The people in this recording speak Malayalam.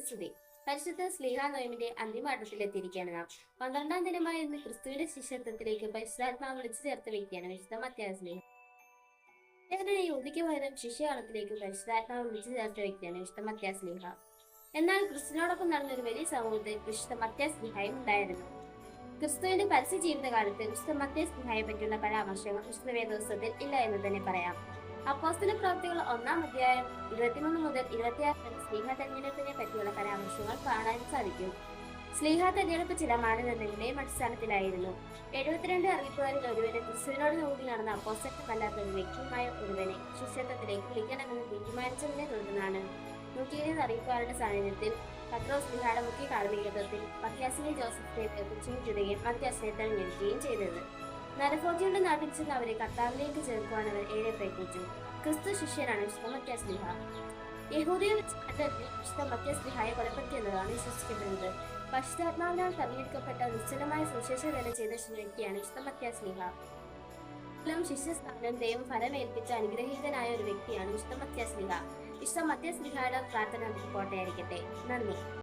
സ്തുതി. പരിശുദ്ധ സ്ലീഹ നോയമിന്റെ അന്തിമഘട്ടത്തിലെത്തിയിരിക്കുകയാണ് നാം. പന്ത്രണ്ടാം ദിനമായ ഇന്ന് ക്രിസ്തുവിന്റെ ശിഷ്യത്വത്തിലേക്ക് പരിശുദ്ധാത്മാവ് വിളിച്ചു ചേർത്ത വ്യക്തിയാണ് വിശുദ്ധ മത്യായ സ്ലീഹ. അദ്ദേഹത്തിന്റെ യുവതിക്ക് പകരം ശിഷ്യകാലത്തിലേക്ക് പരിശുദ്ധാത്മാവ് വിളിച്ചു ചേർത്ത വ്യക്തിയാണ് വിശുദ്ധ മത്യാ സ്ലീഹ. എന്നാൽ ക്രിസ്തുവിനോടൊപ്പം നടന്ന ഒരു വലിയ സമൂഹത്തിൽ വിശുദ്ധ മത്യാ സ്ലീഹയും ഉണ്ടായിരുന്നു. ക്രിസ്തുവിന്റെ പരസ്യ ജീവിതകാലത്ത് വിശുദ്ധ മത്യാ സ്ലീഹയെ പറ്റിയുള്ള പരാമർശങ്ങൾ വിശുദ്ധ വേദോത്സവത്തിൽ ഇല്ല എന്ന് തന്നെ പറയാം. അപ്പോസ്തല പ്രവർത്തികൾ ഒന്നാം അധ്യായം ഇരുപത്തിമൂന്ന് മുതൽ ഇരുപത്തിയാറ് വരെ സ്ലീഹ തെരഞ്ഞെടുപ്പിനെ കാണാൻ സാധിക്കും സ്നേഹ തെരഞ്ഞെടുപ്പ് ചില മാനദണ്ഡങ്ങളുടെയും അടിസ്ഥാനത്തിലായിരുന്നു. എഴുപത്തിരണ്ട് അറിയിപ്പുകാരിൽ ഒരുവനെ ക്രിസ്തുവിനോട് നോക്കി നടന്ന അപ്പോസറ്റമല്ലാത്ത ഒരു വ്യക്തിയുമായ ഒരുവനെ ശിഷ്യത്വത്തിലേക്ക് വിളിക്കണമെന്ന് തീരുമാനിച്ചതിനെ തുടർന്നാണ് നൂറ്റി ഇരുപത് അറിയിപ്പുകാരുടെ സാന്നിധ്യത്തിൽ പത്രോസ് ലിഹായുടെ മുഖ്യ കാർമ്മികത്വത്തിൽ മത്യാസിനെ ജോസഫിനെ പ്രത്യക്ഷപ്പെടുകയും മത്യാസിനെ തെരഞ്ഞെടുക്കുകയും ചെയ്തത്. നരഭോജിയുടെ നാട്ടിൽ ചെന്ന് അവരെ കർത്താവിലേക്ക് ചേർക്കുവാൻ അവർ ഏറെ പ്രയത്നിച്ചു. ക്രിസ്തു ശിഷ്യനാണ് വിശുദ്ധ മത്യാസ്ലിഹ യഹൂദിയെ വെച്ച് കണ്ടെത്തി വിശുദ്ധ മത്യാസ്ലിഹായെ കൊലപ്പെടുത്തിയെന്നതാണ് വിശ്വസിക്കപ്പെടുന്നത്. പശ്ചാത്മാവിനാൽ തെരഞ്ഞെടുക്കപ്പെട്ട നിശ്ചലമായ സുശേഷ തന്നെ ചെയ്ത വ്യക്തിയാണ് വിശുദ്ധ മത്യാസ്ലിഹ ഫലം ശിഷ്യസ്ഥാനം ദൈവം ഫലമേൽപ്പിച്ച അനുഗ്രഹീതനായ ഒരു വ്യക്തിയാണ് വിശുദ്ധ സ്നേഹ വിശുദ്ധ സ്നേഹയുടെ പ്രാർത്ഥന കോട്ടയായിരിക്കട്ടെ നന്ദി.